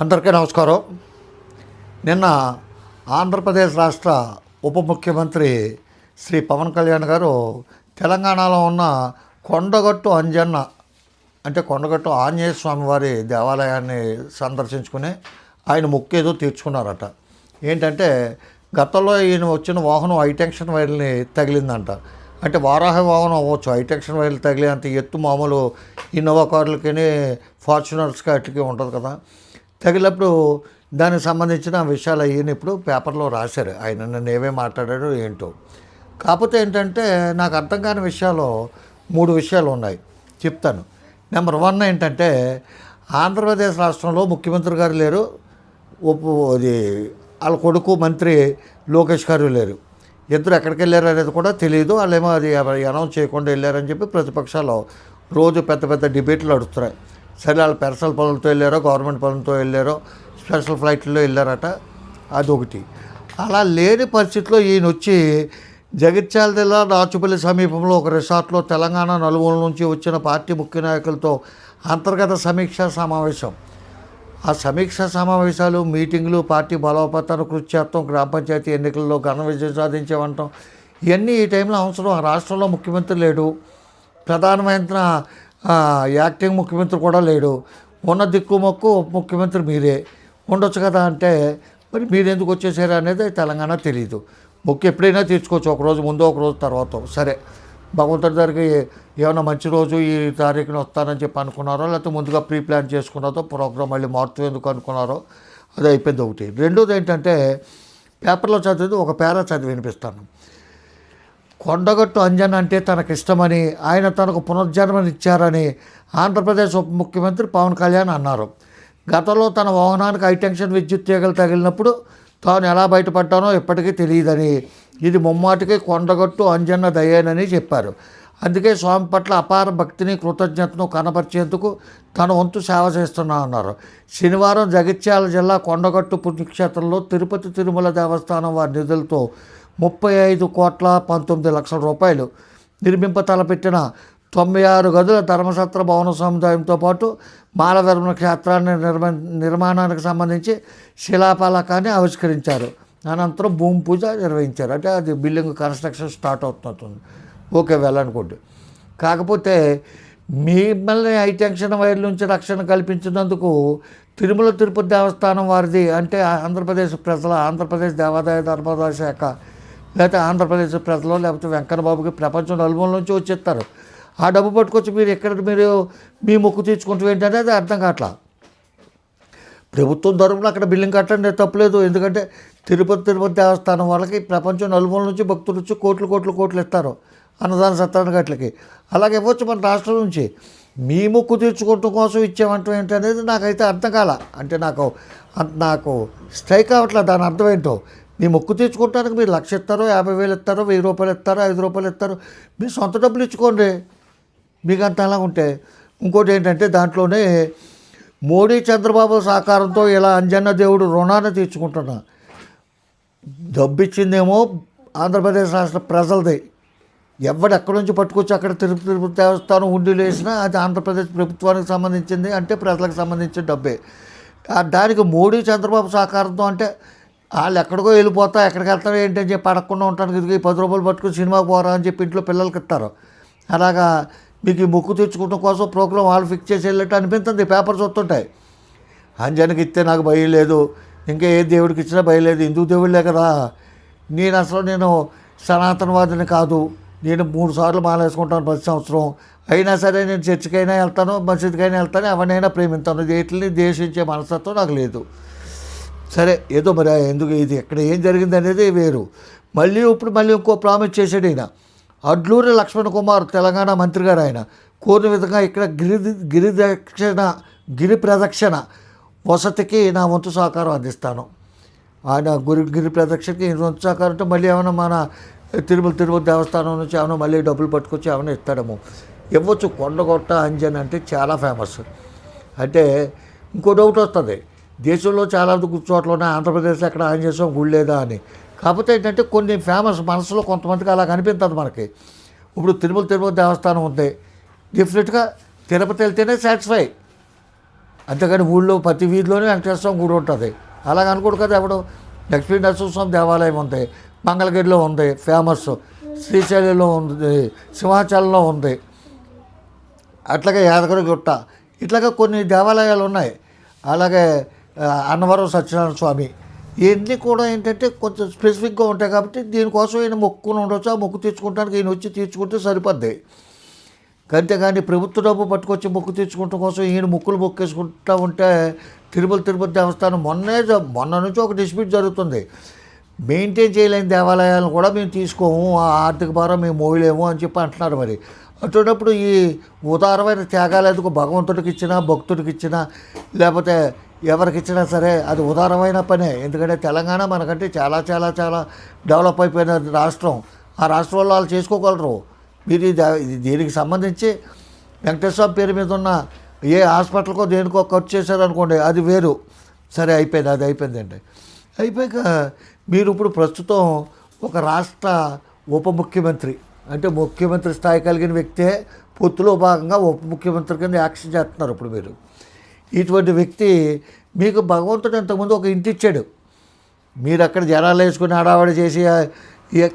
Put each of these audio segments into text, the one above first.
అందరికీ నమస్కారం. నిన్న ఆంధ్రప్రదేశ్ రాష్ట్ర ఉప ముఖ్యమంత్రి శ్రీ పవన్ కళ్యాణ్ గారు తెలంగాణలో ఉన్న కొండగట్టు అంజన్న అంటే కొండగట్టు ఆంజనేయ స్వామి వారి దేవాలయాన్ని సందర్శించుకుని ఆయన మొక్కు తీర్చుకున్నారట. ఏంటంటే గతంలో ఈయన వచ్చిన వాహనం హైటెన్షన్ వైర్ని తగిలిందంట. అంటే వారాహ వాహనం అవ్వచ్చు హైటెన్షన్ వైర్లు తగిలేంత ఎత్తు మామూలు ఇన్నోవా కార్లకి ఫార్చునర్స్కి అట్లకి ఉంటుంది కదా. తగిలినప్పుడు దానికి సంబంధించిన విషయాలు ఈయన ఇప్పుడు పేపర్లో రాశారు. ఆయన నన్ను ఏమేమి మాట్లాడాడు ఏంటో. కాకపోతే ఏంటంటే నాకు అర్థం కాని విషయాలు మూడు విషయాలు ఉన్నాయి. చెప్తాను. నెంబర్ వన్ ఏంటంటే ఆంధ్రప్రదేశ్ రాష్ట్రంలో ముఖ్యమంత్రి గారు లేరు. ఒప్పు అది వాళ్ళ కొడుకు మంత్రి లోకేష్ గారు లేరు. ఇద్దరు ఎక్కడికి వెళ్ళారు అనేది కూడా తెలియదు వాళ్ళేమో అది అనౌన్స్ చేయకుండా వెళ్ళారని చెప్పి ప్రతిపక్షాలు రోజు పెద్ద పెద్ద డిబేట్లు నడుస్తున్నాయి. సరే వాళ్ళు పెర్సనల్ పనులతో వెళ్ళారో గవర్నమెంట్ పనులతో వెళ్ళారో స్పెషల్ ఫ్లైట్లో వెళ్ళారట అదొకటి అలా లేని పరిస్థితిలో ఈయన వచ్చి జగిత్యాల జిల్లా రాచుపల్లి సమీపంలో ఒక రిసార్ట్లో తెలంగాణ నలుమూల నుంచి వచ్చిన పార్టీ ముఖ్య నాయకులతో అంతర్గత సమీక్షా సమావేశం. ఆ సమీక్షా సమావేశాలు మీటింగులు పార్టీ బలోపేతాన కృషి చేస్తాం గ్రామ పంచాయతీ ఎన్నికల్లో ఘన విజయం సాధించామంటాం. ఇవన్నీ ఈ టైంలో అవసరం ఆ రాష్ట్రంలో ముఖ్యమంత్రి లేడు. ప్రధానమైన యాక్టింగ్ ముఖ్యమంత్రి కూడా లేడు. ఉన్న దిక్కు మొక్కు ఉప ముఖ్యమంత్రి మీరే. ఉండొచ్చు కదా అంటే మరి మీరు ఎందుకు వచ్చేసారు అనేది తెలంగాణ తెలియదు మొక్కు ఎప్పుడైనా తీర్చుకోవచ్చు ఒక రోజు ముందు ఒక రోజు తర్వాత. సరే. భగవంతుడి దగ్గరికి ఏమైనా మంచి రోజు ఈ తారీఖున వస్తానని చెప్పి అనుకున్నారో లేకపోతే ముందుగా ప్రీ ప్లాన్ చేసుకున్నారో ప్రోగ్రామ్ మళ్ళీ మార్చు ఎందుకు అనుకున్నారో అది అయిపోయింది ఒకటి. రెండోది ఏంటంటే పేపర్లో చదివింది ఒక పేరా చదివి వినిపిస్తాను. కొండగట్టు అంజన్ అంటే తనకు ఇష్టమని ఆయన తనకు పునర్జన్మనిచ్చారని ఆంధ్రప్రదేశ్ ఉప ముఖ్యమంత్రి పవన్ కళ్యాణ్ అన్నారు. గతంలో తన వాహనానికి హైటెన్షన్ విద్యుత్ తీగలు తగిలినప్పుడు తాను ఎలా బయటపడ్డానో ఇప్పటికీ తెలియదని ఇది ముమ్మాటికి కొండగట్టు అంజన్న దయ్యేనని చెప్పారు. అందుకే స్వామి పట్ల అపార భక్తిని కృతజ్ఞతను కనపరిచేందుకు తన వంతు సేవ చేస్తున్నా అన్నారు. శనివారం జగిత్యాల జిల్లా కొండగట్టు పుణ్యక్షేత్రంలో తిరుపతి తిరుమల దేవస్థానం వారి నిధులతో ముప్పై ఐదు కోట్ల పంతొమ్మిది లక్షల రూపాయలు. నిర్మింప తలపెట్టిన తొంభై ఆరు గదుల ధర్మసత్ర భవన సముదాయంతో పాటు మాలధర్మ క్షేత్రాన్ని నిర్మ నిర్మాణానికి సంబంధించి శిలాఫలకాన్ని ఆవిష్కరించారు. అనంతరం భూమి పూజ నిర్వహించారు. అంటే అది బిల్డింగ్ కన్స్ట్రక్షన్ స్టార్ట్ అవుతుంది ఓకే వెళ్ళనుకోండి. కాకపోతే మిమ్మల్ని హైటెన్షన్ వైర్ నుంచి రక్షణ కల్పించినందుకు తిరుమల తిరుపతి దేవస్థానం వారిది అంటే ఆంధ్రప్రదేశ్ ప్రజల ఆంధ్రప్రదేశ్ దేవాదాయ ధర్మదాయ శాఖ లేకపోతే ఆంధ్రప్రదేశ్ ప్రజలు లేకపోతే వెంకన్నబాబుకి ప్రపంచం నలుమూల నుంచి వచ్చేస్తారు. ఆ డబ్బు పట్టుకొచ్చి మీరు ఎక్కడ మీరు మీ మొక్కు తీర్చుకుంటూ ఏంటంటే అది అర్థం కావట్లా? ప్రభుత్వం తరపున అక్కడ బిల్డింగ్ కట్టండి తప్పలేదు. ఎందుకంటే తిరుపతి తిరుపతి దేవస్థానం వాళ్ళకి ప్రపంచం నలుమూల నుంచి భక్తులు వచ్చి కోట్లు కోట్లు కోట్లు ఇస్తారు అన్నదాన సత్తాన గట్లకి. అలాగే ఇవ్వచ్చు మన రాష్ట్రం నుంచి. మీ ముక్కు తీర్చుకోవటం కోసం ఇచ్చామంటాం ఏంటనేది నాకైతే అర్థం కాల. అంటే నాకు అంత- నాకు స్ట్రైక్ అవ్వట్లేదు దాని అర్థం ఏంటో? మీ మొక్కు తీర్చుకోవటానికి మీరు లక్ష ఇస్తారో యాభై వేలు ఇస్తారో వెయ్యి రూపాయలు ఇస్తారో ఐదు రూపాయలు ఇస్తారో మీ సొంత డబ్బులు ఇచ్చుకోండి. మీకు అంత అలా ఉంటే. ఇంకోటి ఏంటంటే దాంట్లోనే మోడీ చంద్రబాబు సహకారంతో ఇలా అంజన్న దేవుడు రుణాన్ని తీర్చుకుంటున్నా. డబ్బు ఇచ్చిందేమో ఆంధ్రప్రదేశ్ రాష్ట్ర ప్రజలది. ఎవడు ఎక్కడి నుంచి పట్టుకొచ్చి అక్కడ తిరుపతి తిరుపతి దేవస్థానం ఉండి లేసినా అది ఆంధ్రప్రదేశ్ ప్రభుత్వానికి సంబంధించింది అంటే ప్రజలకు సంబంధించిన డబ్బే. దానికి మోడీ చంద్రబాబు సహకారంతో అంటే వాళ్ళు ఎక్కడికో వెళ్ళిపోతా ఎక్కడికి వెళ్తారో ఏంటి అని చెప్పి అడగకుండా ఉంటానికి ఇది పది రూపాయలు పట్టుకుని సినిమాకి పోరా అని చెప్పి ఇంట్లో పిల్లలకి ఇస్తారు అలాగా మీకు ఈ ముక్కు తెచ్చుకోవడం కోసం ప్రోగ్రాం వాళ్ళు ఫిక్స్ చేసి వెళ్ళట్టు అనిపిస్తుంది పేపర్ చూస్తుంటాయి అంజనకి ఇస్తే నాకు భయం లేదు ఇంకా ఏ దేవుడికి ఇచ్చినా భయం లేదు హిందూ దేవుళ్ళే కదా? నేను అసలు నేను సనాతనవాదిని కాదు నేను మూడు సార్లు మాలేసుకుంటాను ప్రతి సంవత్సరం. అయినా సరే నేను చర్చికైనా వెళ్తాను మసీద్కైనా వెళ్తాను ఎవరినైనా ప్రేమిస్తాను వీటిని దేశించే మనస్తత్వం నాకు లేదు. సరే ఏదో మరి ఎందుకు ఇది ఎక్కడ ఏం జరిగింది అనేది వేరు. మళ్ళీ ఇప్పుడు మళ్ళీ ఇంకో ప్రామిస్ చేశాడు ఆయన అడ్లూరి లక్ష్మణ్ కుమార్ తెలంగాణ మంత్రి గారు ఆయన. కోరిన విధంగా ఇక్కడ గిరి గిరిదక్షిణ గిరి ప్రదక్షిణ వసతికి నా వంతు సహకారం అందిస్తాను. ఆయన గురి గిరి ప్రదక్షిణకి వంతు సహకారం అంటే మళ్ళీ ఏమైనా మన తిరుమల తిరుపతి దేవస్థానం నుంచి ఏమైనా మళ్ళీ డబ్బులు పట్టుకొచ్చి ఏమైనా ఇస్తాడేమో. ఇవ్వచ్చు కొండగొట్ట అంజన్ అంటే చాలా ఫేమస్ అంటే ఇంకో డౌట్ వస్తుంది. దేశంలో చాలా చోట్ల ఉన్నాయి ఆంధ్రప్రదేశ్లో ఎక్కడ ఆంజనేయ చేసాం గుడి లేదా అని. కాకపోతే ఏంటంటే కొన్ని ఫేమస్ మనసులో కొంతమందికి అలా కనిపించదు మనకి. ఇప్పుడు తిరుమల తిరుమల దేవస్థానం ఉంది. డెఫినెట్గా తిరుపతి వెళ్తేనే సాటిస్ఫై అంతేకాని ఊళ్ళో ప్రతి వీధిలోనే వెంకటేశ్వర స్వామి గుడి ఉంటుంది. అలాగ అనుకోడు కదా ఎవడు లక్ష్మీ నరసింహస్వామి దేవాలయం ఉంది. మంగళగిరిలో ఉంది ఫేమస్ శ్రీశైలంలో ఉంది సింహాచలంలో ఉంది. అట్లాగే యాదగిరి గుట్ట. ఇట్లాగా కొన్ని దేవాలయాలు ఉన్నాయి. అలాగే అన్నవరం సత్యనారాయణ స్వామి. ఇవన్నీ కూడా ఏంటంటే కొంచెం స్పెసిఫిక్గా ఉంటాయి కాబట్టి దీనికోసం ఈయన మొక్కుని ఉండొచ్చు. ఆ మొక్కు తీర్చుకుంటానికి ఈయన వచ్చి తీర్చుకుంటే సరిపోద్ది. అంతేగాని ప్రభుత్వ డబ్బు పట్టుకొచ్చి మొక్కు తీర్చుకోవటం కోసం ఈయన ముక్కులు మొక్కేసుకుంటా ఉంటే తిరుపతి తిరుపతి దేవస్థానం మొన్నే మొన్న నుంచి ఒక డిస్ప్యూట్ జరుగుతుంది. మెయింటైన్ చేయలేని దేవాలయాలను కూడా మేము తీసుకోము. ఆ ఆర్థిక భారం మేము మోయలేము అని చెప్పి అంటున్నారు మరి. అటువంటిప్పుడు ఈ ఉదారమైన త్యాగాలు ఎందుకు భగవంతుడికి ఇచ్చినా భక్తుడికి ఇచ్చినా లేకపోతే ఎవరికి ఇచ్చినా సరే అది ఉదారమైన పనే. ఎందుకంటే తెలంగాణ మనకంటే చాలా చాలా చాలా డెవలప్ అయిపోయిన రాష్ట్రం. ఆ రాష్ట్రంలో వాళ్ళు చేసుకోగలరు. మీరు ఇది దీనికి సంబంధించి వెంకటేశ్వర పేరు మీద ఉన్న ఏ హాస్పిటల్కో దేనికో ఖర్చు చేశారనుకోండి అది వేరు. సరే అయిపోయింది అది అయిపోయిందండి. అయిపోయాక మీరు ఇప్పుడు ప్రస్తుతం ఒక రాష్ట్ర ఉప ముఖ్యమంత్రి అంటే ముఖ్యమంత్రి స్థాయి కలిగిన వ్యక్తే పొత్తులో భాగంగా ఉప ముఖ్యమంత్రి కింద యాక్షన్ చేస్తున్నారు ఇప్పుడు మీరు. ఇటువంటి వ్యక్తి మీకు భగవంతుడు ఇంతకుముందు ఒక ఇంటి ఇచ్చాడు. మీరు అక్కడ జనాలు వేసుకుని హడావడి చేసి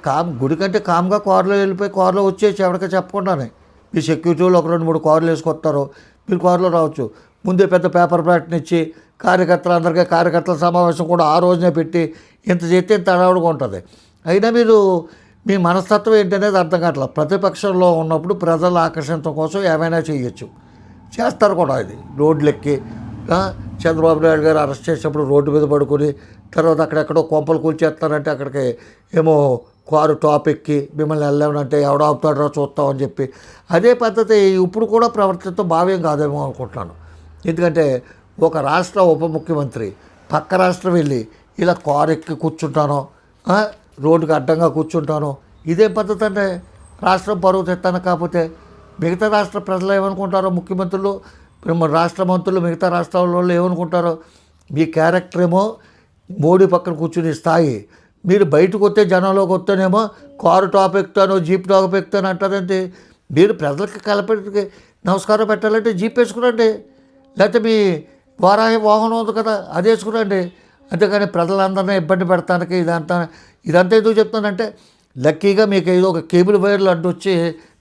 కామ్ గుడి కంటే కామ్గా కారులో వెళ్ళిపోయి కారులో వచ్చేసి ఎవరికీ చెప్పకుండానే మీ సెక్యూరిటీ వాళ్ళు ఒక రెండు మూడు కార్లు వేసుకొస్తారు. మీరు కారులో రావచ్చు. ముందే పెద్ద పేపర్ ప్రకటన ఇచ్చి కార్యకర్తలు అందరికీ కార్యకర్తల సమావేశం కూడా ఆ రోజునే పెట్టి ఇంత చేస్తే ఇంత హడావుడిగా ఉంటుంది. అయినా మీరు మీ మనస్తత్వం ఏంటనేది అర్థం కావట్లేదు. ప్రతిపక్షంలో ఉన్నప్పుడు ప్రజల ఆకర్షించడం కోసం ఏమైనా చేయొచ్చు. చేస్తారు కూడా ఇది. రోడ్లు ఎక్కి చంద్రబాబు నాయుడు గారు అరెస్ట్ చేసినప్పుడు రోడ్డు మీద పడుకొని తర్వాత అక్కడెక్కడో కొంపలు కూల్చేస్తారంటే అక్కడికి ఏమో కారు టాప్ ఎక్కి మిమ్మల్ని వెళ్ళామంటే ఎవడో ఆపుతాడో చూస్తామని చెప్పి. అదే పద్ధతి ఇప్పుడు కూడా ప్రవర్తితో భావ్యం కాదేమో అనుకుంటున్నాను. ఎందుకంటే ఒక రాష్ట్ర ఉప ముఖ్యమంత్రి పక్క రాష్ట్రం వెళ్ళి ఇలా కారు ఎక్కి కూర్చుంటానో రోడ్డుకి అడ్డంగా కూర్చుంటానో ఇదే పద్ధతి అంటే రాష్ట్రం పరువు తెస్తాను. కాకపోతే మిగతా రాష్ట్ర ప్రజలు ఏమనుకుంటారో ముఖ్యమంత్రులు మన రాష్ట్ర మంత్రులు మిగతా రాష్ట్రాల వాళ్ళు ఏమనుకుంటారో మీ క్యారెక్టర్ ఏమో మోడీ పక్కన కూర్చుని స్థాయి. మీరు బయటకు వస్తే జనంలోకి వస్తేనేమో కారు టాప్ ఎక్కుతాను జీప్ టాప్ ఎక్కుతాను అంటారంటే? మీరు ప్రజలకి కలపడికి నమస్కారం పెట్టాలంటే జీప్ వేసుకురండి. లేకపోతే మీ వారాహి వాహనం ఉంది కదా అది వేసుకురండి. అంతేకాని ప్రజలందరినీ ఇబ్బంది పెడతానికి ఇదంతా ఇదంతా ఎందుకు చెప్తానంటే లక్కీగా మీకు ఏదో ఒక కేబుల్ వైర్లు అడ్డొచ్చి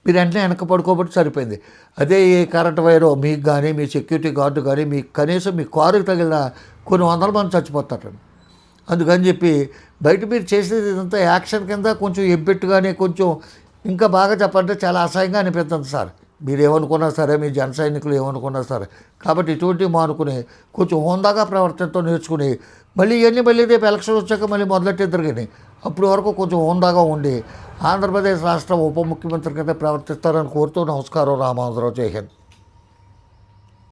మీరు వెంటనే వెనక పడుకోబట్టి సరిపోయింది. అదే ఈ కరెంట్ వైరో మీకు కానీ మీ సెక్యూరిటీ గార్డు కానీ మీ కనీసం మీ కారుకి తగిలిన కొన్ని వందల మంది చచ్చిపోతారు. అందుకని చెప్పి బయట మీరు చేసేది ఇదంతా యాక్షన్ కింద కొంచెం ఎబ్బెట్టుగానే కొంచెం ఇంకా బాగా చెప్పాలంటే చాలా అసహ్యంగా అనిపిస్తుంది సార్. మీరు ఏమనుకున్నా సరే మీ జన సైనికులు ఏమనుకున్నా సరే. కాబట్టి ఇటువంటివి మానుకుని కొంచెం హోందాగా ప్రవర్తనతో నేర్చుకుని మళ్ళీ ఇవన్నీ మళ్ళీ రేపు ఎలక్షన్ వచ్చాక మళ్ళీ మొదలెట్టిద్దరు కానీ అప్పటి వరకు కొంచెం హోందాగా ఉండి ఆంధ్రప్రదేశ్ రాష్ట్ర ఉప ముఖ్యమంత్రి కింద ప్రవర్తిస్తారని కోరుతూ నమస్కారం రామానుజరావు. జై హింద్.